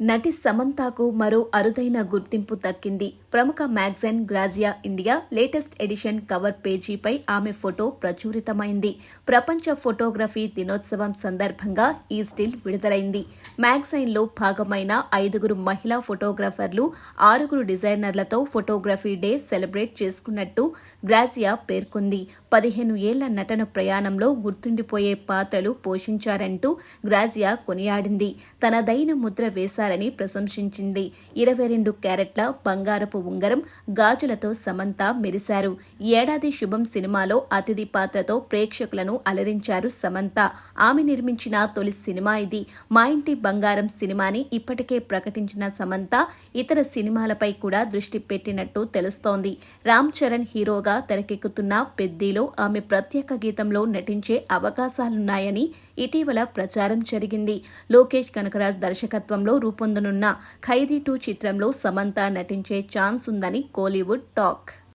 నటి సమంతాకు మరో అరుదైన గుర్తింపు దక్కింది. ప్రముఖ magazine Grazia India latest edition cover పేజీపై ఆమె ఫోటో ప్రచురితమైంది. ప్రపంచ ఫోటోగ్రఫీ దినోత్సవం సందర్భంగా ఈ స్టిల్ విడుదలైంది. మ్యాగజైన్లో భాగమైన ఐదుగురు మహిళా ఫోటోగ్రాఫర్లు ఆరుగురు డిజైనర్లతో ఫోటోగ్రఫీ డే సెలబ్రేట్ చేసుకున్నట్టు గ్రాజియా పేర్కొంది. పదిహేను ఏళ్ళ నటన ప్రయాణంలో గుర్తుండిపోయే పాత్రలు పోషించారంటూ గ్రాజియా కొనియాడింది. తనదైన ముద్ర వేశారని ప్రశంసించింది. ఇరవై రెండు క్యారెట్ల బంగారపు ఉంగరం గాజులతో సమంత మెరిశారు. ఏడాది శుభం సినిమాలో అతిథి పాత్రతో ప్రేక్షకులను అలరించారు సమంత. ఆమె నిర్మించిన తొలి సినిమా ఇది. మా ఇంటి బంగారం సినిమాని ఇప్పటికే ప్రకటించిన సమంత ఇతర సినిమాలపై కూడా దృష్టి పెట్టినట్టు తెలుస్తోంది. రామ్ చరణ్ హీరోగా తెరకెక్కుతున్న పెద్దిలో ఆమె ప్రత్యేక గీతంలో నటించే అవకాశాలున్నాయని ఇటీవల ప్రచారం జరిగింది. లోకేష్ కనకరాజ్ దర్శకత్వంలో రూపొందనున్న ఖైదీ టూ చిత్రంలో సమంత నటించే ఛాన్స్ ఉందని కోలీవుడ్ టాక్.